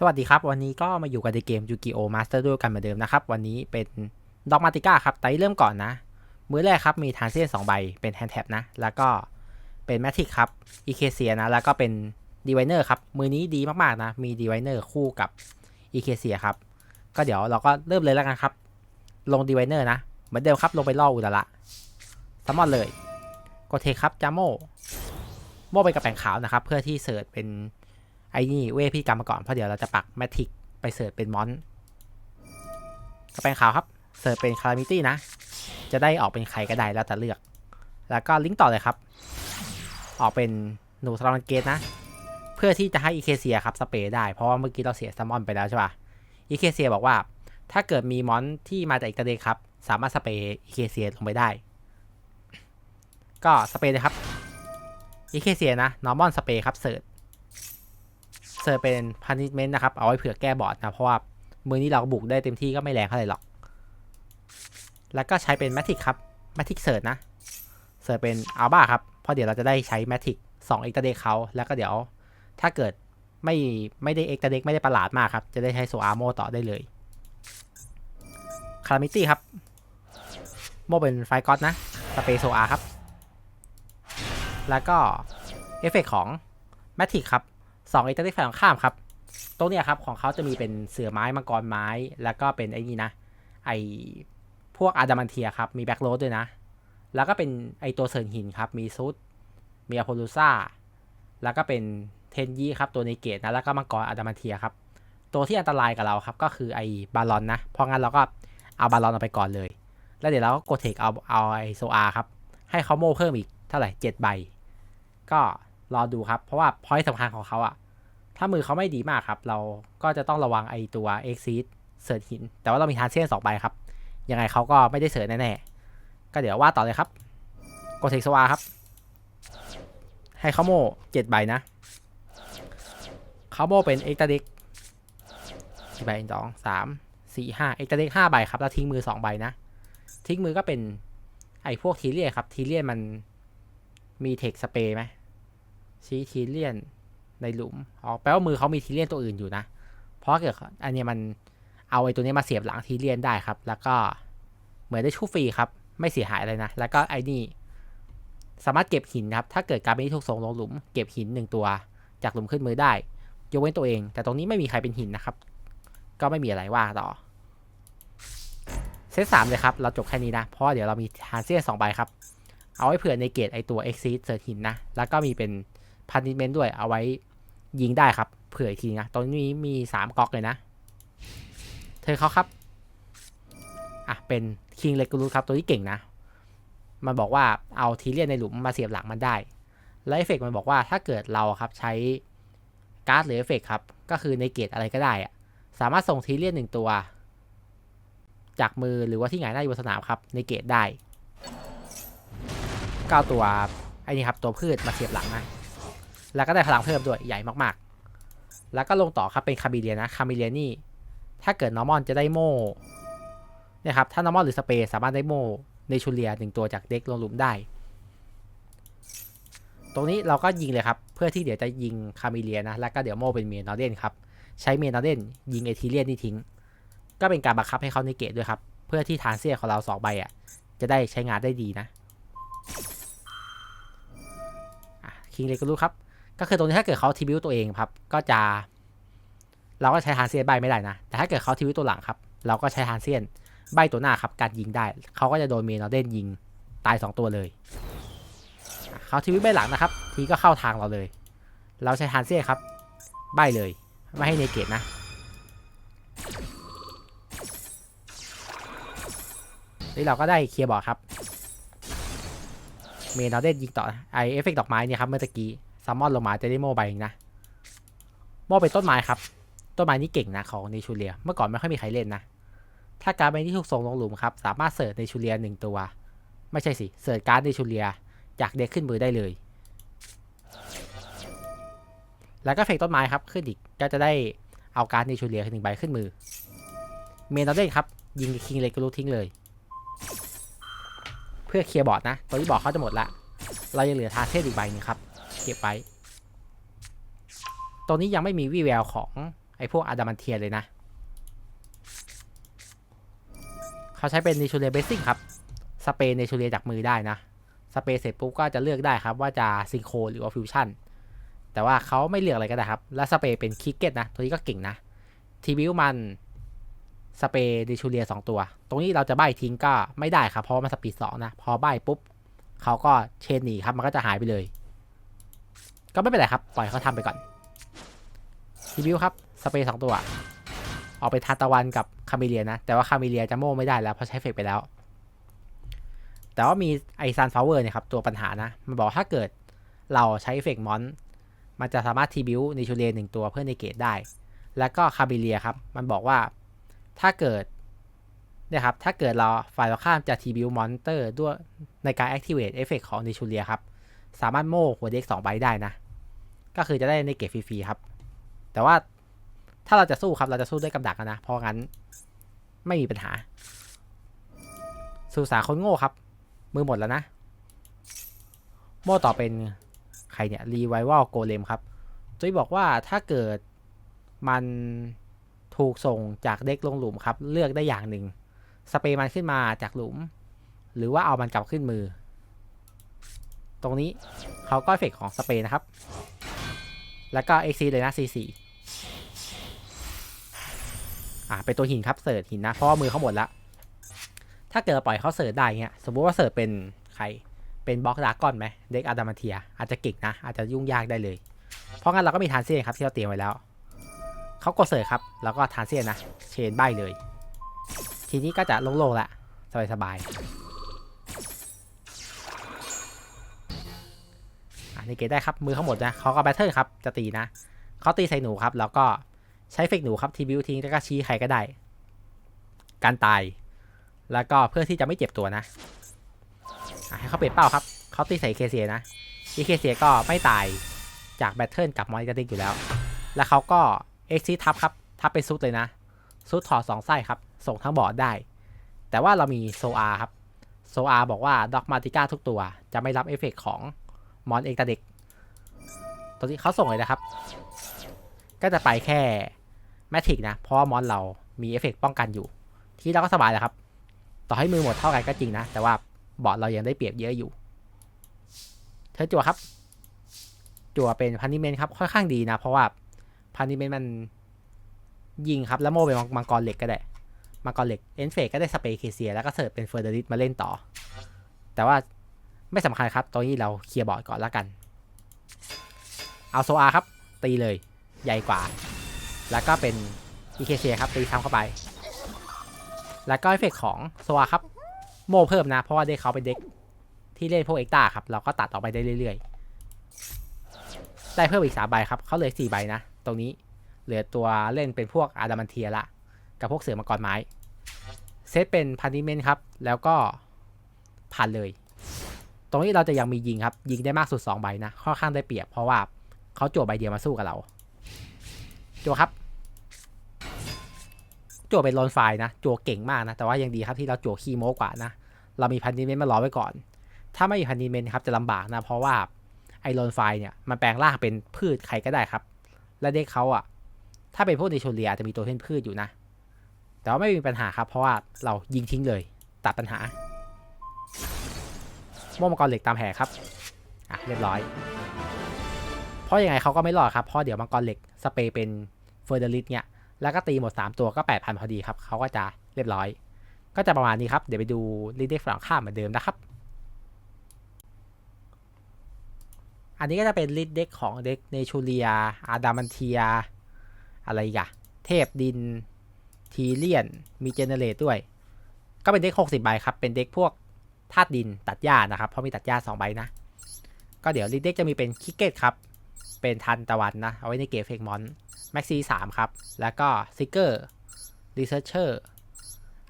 สวัสดีครับ วันนี้ก็มาอยู่กันในเกมยูกิโอมาสเตอร์ด้วยกันเหมือนเดิมนะครับ วันนี้เป็นด็อกมาติก้าครับไต่เริ่มก่อนนะ มือแรกครับมีทานเซียนสองใบเป็นแฮนด์แท็บนะ แล้วก็เป็นแมทิกครับอีเคเซียนะ แล้วก็เป็นดีไวเนอร์ครับ มือนี้ดีมากๆนะ มีดีไวเนอร์คู่กับอีเคเซียครับ ก็เดี๋ยวเราก็เริ่มเลยแล้วกันครับ ลงดีไวเนอร์นะ เหมือนเดิมครับ ลงไปล่ออุตระสมอนเลยกดเทครับจามโมโมไปกับแปงขาวนะครับ เพื่อที่เสิร์ชเป็น ไอ้นี่เวทพี่กรรมมาก่อนเพราะเดี๋ยวเราจะปักแมทิกไปเสิร์ชเป็นมอนกระแปงขาวครับเสิร์ชเป็นคารามิตี้นะ จะได้ออกเป็นใครก็ได้แล้วแต่เลือก แล้วก็ลิงก์ต่อเลยครับ ออกเป็นหนูทรอนเกตนะ เพื่อที่จะให้อีเคเซียครับสเปรย์ได้เพราะว่าเมื่อกี้เราเสียซัมมอนไปแล้วใช่ป่ะอีเคเซียบอกว่า ถ้าเกิดมีมอนที่มาจากอีกประเทศครับ สามารถสเปรย์อีเคเซียลงไปได้ ก็สเปรย์เลยครับอีเคเซียนะนอร์มอนสเปรย์ครับเสิร์ช เซอร์เป็นพัน i เมนต์นะครับ เอาไว้เผื่อแก้บอร์ดนะ เพราะว่ามือนี้เราบุกได้เต็มที่ก็ไม่แรงเท่าไหร่หรอก แล้วก็ใช้เป็นแมทิกครับแมทิกเสิร์ชนะ เสิร์ชเป็นอัลบ้าครับ เพราะเดี๋ยวเราจะได้ใช้แมทิกสองเอ็กตเด็กเขา แล้วก็เดี๋ยวถ้าเกิดไม่ไม่ได้เอ็กตเด็กไม่ได้ประหลาดมากครับ จะได้ใช้โซอาโมต่อได้เลยคารามิตี้ครับ โมเป็นไฟกอตนะ สเปโซอาครับ แล้วก็เอฟเฟกของแมทิกครับ สองไอเทมที่ฝ่ายตรงข้ามครับตรงเนี้ยครับของเขาจะมีเป็นเสือไม้มังกรไม้ แล้วก็เป็นไอ้นี่นะ ไอพวกอาดามันเทียครับ มีแบ็กโรดด้วยนะ แล้วก็เป็นไอตัวเสริญหินครับ มีซุดมีอโพลูซ่า แล้วก็เป็นเทนยี่ครับ ตัวในเกตนะ แล้วก็มังกรอาดามันเทียครับ ตัวที่อันตรายกับเราครับ ก็คือไอบาลอนนะ เพราะงั้นเราก็เอาบาลอนออกไปก่อนเลย แล้วเดี๋ยวเราก็โกเทคเอาเอาไอโซอาครับ ให้เขาโม่เพิ่มอีกเท่าไหร่เจ็ดใบ ก็ รอดูครับ เพราะว่าพอยต์สำคัญของเขาอะถ้ามือเขาไม่ดีมากครับ เราก็จะต้องระวังไอตัว e x c e e d เสิร์ชหิน แต่ว่าเรามีทานเซียนสองใบครับ ยังไงเขาก็ไม่ได้เสิร์ชแน่ๆ ก็เดี๋ยวว่าต่อเลยครับกดเทคสวาครับ ให้เขาโม่เจ็ดใบนะเขาโม่เป็นเอ็กตาเด็กใบสองสามสี่ห้าเอ็กตาเด็กห้าใบครับ แล้วทิ้งมือสองใบนะ ทิ้งมือก็เป็นไอพวกทีเลียนครับ ทีเลียนมันมีเทคสเปรย์ไหม ชี้ทีเลียนในหลุมอ๋อแปลว่ามือเขามีทีเลียนตัวอื่นอยู่นะ เพราะเกิดอันนี้มันเอาไอ้ตัวนี้มาเสียบหลังทีเลียนได้ครับ แล้วก็เหมือนได้ชูฟรีครับ ไม่เสียหายอะไรนะ แล้วก็ไอ้นี่สามารถเก็บหินครับ ถ้าเกิดการไม่ถูกส่งลงหลุม เก็บหินหนึ่งตัว จากหลุมขึ้นมือได้ ยกเว้นตัวเอง แต่ตรงนี้ไม่มีใครเป็นหินนะครับ ก็ไม่มีอะไรว่าต่อ เซตสามเลยครับ เราจบแค่นี้นะ เพราะเดี๋ยวเรามีทานเซียนสองใบครับ เอาไว้เผื่อในเกตไอตัว Exceed เสิร์หินนะ แล้วก็มีเป็น พันนิเมนต์ด้วยเอาไว้ยิงได้ครับ เผื่ออีกทีนะตรงนี้มีสามก๊อกเลยนะ เธอเขาครับอะเป็นคิงเลกูรูครับตัวนี้เก่งนะ มันบอกว่าเอาทีเลียนในหลุมมาเสียบหลังมันได้ และเอฟเฟกมันบอกว่าถ้าเกิดเราครับใช้การ์ดหรือเอฟเฟกครับ ก็คือในเกตอะไรก็ได้อะสามารถส่งทีเลียนหนึ่งตัว จากมือหรือว่าที่ไหนหน้บนสนามครับ ในเกตได้ก็เอาตัวไอ้นี่ครับตัวพืชมาเสียบหลังนะ แล้วก็ได้พลังเพิ่มด้วยใหญ่มากๆ แล้วก็ลงต่อครับเป็นคาบิเลียนะคาบิเลียนี่ ถ้าเกิดนอร์มอนจะได้โม่เนี่ยครับ ถ้านอร์มอนหรือสเปซสามารถได้โม่ในชูเลียหนึ่งตัวจากเด็กลงหลุมได้ ตรงนี้เราก็ยิงเลยครับ เพื่อที่เดี๋ยวจะยิงคาบิเลียนะ แล้วก็เดี๋ยวโม่เป็นเมนนอร์เดนครับ ใช้เมนนอร์เดนยิงเอทีเลียนนี่ทิ้ง ก็เป็นการบังคับให้เขาในเกตด้วยครับ เพื่อที่ทานเซียของเราสองใบอะ จะได้ใช้งานได้ดีนะคิงเลก็รู้ครับ ก็คือตรงนี้ถ้าเกิดเขาทีบิวตัวเองครับ ก็จะ เราก็ใช้ฮานเซียนใบไม่ได้นะ แต่ถ้าเกิดเขาทีบิวตัวหลังครับ เราก็ใช้ฮานเซียนใบตัวหน้าครับ การยิงได้ เขาก็จะโดนเมนอเดนยิงตาย 2 ตัวเลย เขาทีบิวใบหลังนะครับ ทีก็เข้าทางเราเลย เราใช้ฮานเซียนครับ ใบเลย ไม่ให้เนเกตนะ นี่เราก็ได้เคลียร์บอร์ดครับ เมนเราได้ยิงต่อ ไอเอฟเฟกดอกไม้เนี่ยครับเมื่อตะกี้ ซัมมอนลงมาจะได้โมใบนะ โมเป็นต้นไม้ครับ ต้นไม้นี้เก่งนะของเนชูเลีย เมื่อก่อนไม่ค่อยมีใครเล่นนะ ถ้าการ์ดใบที่ถูกส่งลงหลุมครับ สามารถเสิร์ชเนชูเลียหนึ่งตัว ไม่ใช่สิ เสิร์ชการ์ดเนชูเลียจากเด็กขึ้นมือได้เลย แล้วก็เฟกต้นไม้ครับขึ้นอีก ก็จะได้เอาการ์ดเนชูเลียหนึ่งใบขึ้นมือ เมนเราเล่นครับ ยิงคิงเลกรูทิ้งเลย เพื่อเคลียร์บอร์ดนะ ตัวที่บอร์ดเขาจะหมดละ เรายังเหลือทาเทสอีกใบนึงครับ เก็บไว้ ตรงนี้ยังไม่มีวี่แววของไอ้พวกอะดามันเทียเลยนะ เขาใช้เป็นเนชูเรียเบสซิ่งครับ สเปรย์เนชูเรียจากมือได้นะ สเปรย์เสร็จปุ๊บก็จะเลือกได้ครับว่าจะซิงโครหรือว่าฟิวชั่น แต่ว่าเขาไม่เลือกอะไรก็ได้ครับ และสเปรย์เป็นคิกเก็ตนะ ตัวนี้ก็เก่งนะ ทีบิวมันสเปรย์เนชูเรียสองตัว ตรงนี้เราจะใบทิ้งก็ไม่ได้ครับ เพราะมันสปีดสองนะ พอใบปุ๊บเขาก็เชนหนีครับ มันก็จะหายไปเลย ก็ไม่เป็นไรครับ ปล่อยเขาทำไปก่อนทีบิวครับ สเปรย์สองตัวออกไปทานตะวันกับคาเมเลียนะ แต่ว่าคาเมเลียจะโม่ไม่ได้แล้ว เพราะใช้เฟกไปแล้ว แต่ว่ามีไอซันฟลาเวอร์เนี่ยครับ ตัวปัญหานะ มันบอกถ้าเกิดเราใช้เฟกมอน มันจะสามารถทีบิวในชูเลียหนึ่งตัวเพื่อในเกตได้ แล้วก็คาเมเลียครับ มันบอกว่าถ้าเกิดเนี่ยครับ ถ้าเกิดเราฝ่ายเราข้ามจะทีบิวมอนเตอร์ด้วยในการ activate เอฟเฟกของในชูเลียครับ สามารถโม่หัวเด็กสองใบได้นะ ก็คือจะได้ในเกตฟรีๆครับ แต่ว่าถ้าเราจะสู้ครับเราจะสู้ด้วยกับดักนะ เพราะงั้นไม่มีปัญหา สุสาคนโง่ครับ มือหมดแล้วนะ โม่ต่อเป็นใครเนี่ยรีไววัลโกเลมครับจุ้ยบอกว่าถ้าเกิดมันถูกส่งจากเด็กลงหลุมครับ เลือกได้อย่างหนึ่ง สเปรย์มันขึ้นมาจากหลุม หรือว่าเอามันกลับขึ้นมือ ตรงนี้เขาก็เอฟเฟกของสเปรย์นะครับ แล้วก็ XC เลยนะ C4 อ่าเป็นตัวหินครับเสิร์ชหินนะ เพราะว่ามือเขาหมดล้วถ้าเกิดปล่อยเขาเสิร์ชได้เงี้ยสมมุติว่าเสิร์ชเป็นใคร เป็นบล็อกดากอนไหมเด็กอาดามาเทีย อาจจะเก่งนะ อาจจะยุ่งยากได้เลย เพราะงั้นเราก็มีทานเซียนครับที่เราเตรียมไว้แล้ว เขากดเสิร์ชครับ แล้วก็ทานเซียนนะ เชนใบเลย ทีนี้ก็จะโล่งๆละสบายๆ นี่เกตได้ครับมือเขาหมดนะเขาก็แบทเทิลครับจะตีนะเขาตีใส่หนูครับ แล้วก็ใช้เฟกหนูครับทีบิวทิ้งแล้วก็ชี้ใครก็ได้ การตาย แล้วก็เพื่อที่จะไม่เจ็บตัวนะอะให้เขาเปลี่ยนเป้าครับเขาตีใส่เคเซียนะอีเคเซียก็ไม่ตายจากแบทเทิลกับมอนิเตอร์ติงอยู่แล้ว แล้วเขาก็เอ็กซิทับครับทับเป็นซุดเลยนะซุดถอดสองไส้ครับ ส่งทั้งบอร์ดได้ แต่ว่าเรามีโซอาครับโซอาบอกว่าด็อกมาติก้าทุกตัวจะไม่รับเอฟเฟกของ มอนเอกตาเด็กตอนนี้เขาส่งเลยนะครับ ก็จะไปแค่แมทริกนะ เพราะว่ามอนเรามีเอฟเฟกป้องกันอยู่ ที่เราก็สบายแล้วครับ ต่อให้มือหมดเท่ากันก็จริงนะ แต่ว่าบอดเรายังได้เปรียบเยอะอยู่ เธอจั่วครับ จั่วเป็นพันนิเมนครับ ค่อนข้างดีนะ เพราะว่าพันนิเมนมันยิงครับ แล้วโมเป็นมังกรเหล็กก็ได้ มังกรเหล็ก เอนเฟกก็ได้สเปเคเซีย แล้วก็เสิร์ฟเป็นเฟอร์เดริสมาเล่นต่อ แต่ว่า ไม่สำคัญครับ ตอนนี้เราเคลียร์บอร์ดก่อนแล้วกัน เอาโซอาครับ ตีเลย ใหญ่กว่า แล้วก็เป็น EKC ครับ ตีซ้ำเข้าไป แล้วก็เอฟเฟกของโซอาครับ โมเพิ่มนะ เพราะว่าเด็กเขาเป็นเด็กที่เล่นพวกเอ็กตาครับ เราก็ตัดออกไปได้เรื่อยๆ ได้เพิ่มอีกสามใบครับ เขาเหลือสี่ใบนะ ตรงนี้ เหลือตัวเล่นเป็นพวกอาดามันเทียละ กับพวกเสือมังกรไม้ เซตเป็นพันนิเมนครับ แล้วก็ผ่านเลย รงนี้เราจะยังมียิงครับ ยิงได้มากสุด2ใบนะค่อนข้างได้เปรียบเพราะว่าเขาจั่วใบเดียวมาสู้กับเราจั่วครับจั่วเป็นลอนไฟล์นะจั่วเก่งมากนะ แต่ว่ายังดีครับที่เราจั่วคีโมกว่านะ เรามีพันนิเมนต์มารอไว้ก่อน ถ้าไม่มีพันนิเมนต์ครับจะลำบากนะ เพราะว่าไอลอนไฟเนี่ยมันแปลงร่างเป็นพืชใครก็ได้ครับ และเด็กเขาอะถ้าเป็นพวกในโชเลียจะมีตัวเล่นพืชอยู่นะ แต่ว่าไม่มีปัญหาครับ เพราะว่าเรายิงทิ้งเลย ตัดปัญหา โม่มังกรเหล็กตามแห่ครับอะเรียบร้อย เพราะยังไงเขาก็ไม่รอดครับเพราะเดี๋ยวมังกรเหล็กสเปรย์เป็นเฟอร์เดลิสเนี่ยแล้วก็ตีหมด 3 ตัวก็ 8,000 พอดีครับเขาก็จะเรียบร้อย ก็จะประมาณนี้ครับ เดี๋ยวไปดูลิเด็กฝั่งข้ามเหมือนเดิมนะครับ อันนี้ก็จะเป็นลิดเด็กของเด็กเนชูเลีย อาดามันเทีย อะไรกะเทพดินทีเลียน มีเจเนเรตด้วย ก็เป็นเด็ก60 ใบครับ เป็นเด็กพวก ธาตุดินตัดหญ้านะครับ เพราะมีตัดหญ้า2ใบนะ ก็เดี๋ยวลิเด็กจะมีเป็นคิกเก็ตครับ เป็นทันตะวันนะ เอาไว้ในเกมเฟกมอนแม็กซีสามครับ แล้วก็ซิกเกอร์รีเซิร์ชเชอร์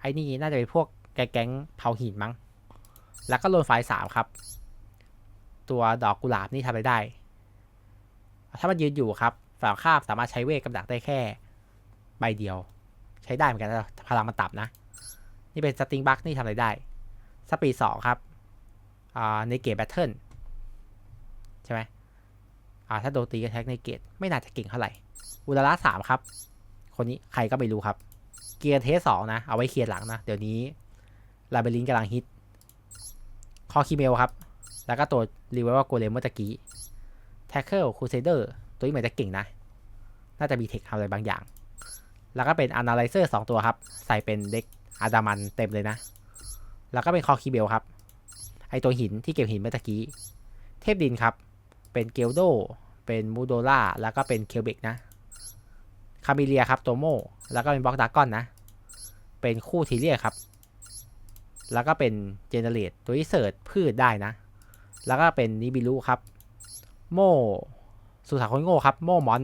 ไอ้นี่น่าจะเป็นพวกแก๊งเผาหินมั้ง แล้วก็โลนไฟสามครับ ตัวดอกกุหลาบนี่ทำอะไรได้ ถ้ามันยืนอยู่ครับฝั่งข้ามสามารถใช้เวทกำดักได้แค่ใบเดียว ใช้ได้เหมือนกันนะพลังมันต่ำนะ นี่เป็นสติงบัคนี่ทำอะไรได้ สปีดสองครับในเกตแบทเทิลใช่ไหมอ่าถ้าโดนตีก็แท็กในเกตไม่น่าจะเก่งเท่าไหร่ อุลาระสามครับ คนนี้ใครก็ไม่รู้ครับ เกียร์เทสสองนะ เอาไว้เคลียร์หลังนะ เดี๋ยวนี้ลาเบลินกำลังฮิต คอคิเมลครับ แล้วก็ตัวรีเวลว่าโกเลมเมื่อตะกี้ แท็กเกิลคูเซเดอร์ ตัวนี้เหมือนจะเก่งนะ น่าจะมีเทคทำอะไรบางอย่าง แล้วก็เป็น Analyzer สองตัวครับ ใส่เป็นเด็กอาดามันเต็มเลยนะ แล้วก็เป็นคอคิเบลครับ ไอตัวหินที่เก็บหินเมื่อกี้ เทพดินครับ เป็นเกลโด เป็นมูโดล่า แล้วก็เป็นเคลเบกนะ คามิเลียครับตัวโม แล้วก็เป็นบล็อกดากอนนะ เป็นคู่ทีเรียครับ แล้วก็เป็นเจเนเรตตัวที่เสิร์ชพืชได้นะ แล้วก็เป็นนิบิลุครับ โมสุสาคนโง่ครับ โมมอน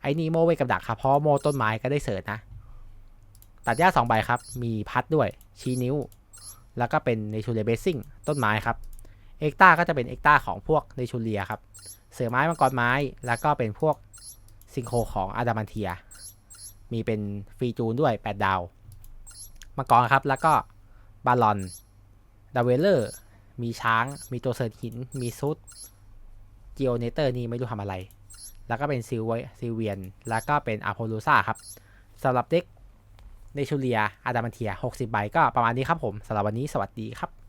ไอ้นี่โมเวกับดักครับ เพราะโมต้นไม้ก็ได้เสิร์ชนะ ตัดหญ้าสองใบครับ มีพัดด้วย ชี้นิ้ว แล้วก็เป็นเนชูเรียเบสซิ่งต้นไม้ครับเอ็กตาก็จะเป็นเอ็กตาของพวกเนชูเรียครับเสือไม้มังกรไม้ แล้วก็เป็นพวกซิงโคของอาดามันเทีย มีเป็นฟรีจูนด้วย 8 ดาวมังกรครับ แล้วก็บาลอนดาเวลเลอร์มีช้าง มีตัวเสิร์ชหิน มีซุดจิโอเนเตอร์นี่ไม่รู้ทำอะไร แล้วก็เป็นซิลเวซิลเวียน แล้วก็เป็นอาโพลูซาครับสำหรับเด็ก เนชูเลียอาดามันเทีย 60 ใบก็ประมาณนี้ครับผมสำหรับวันนี้สวัสดีครับ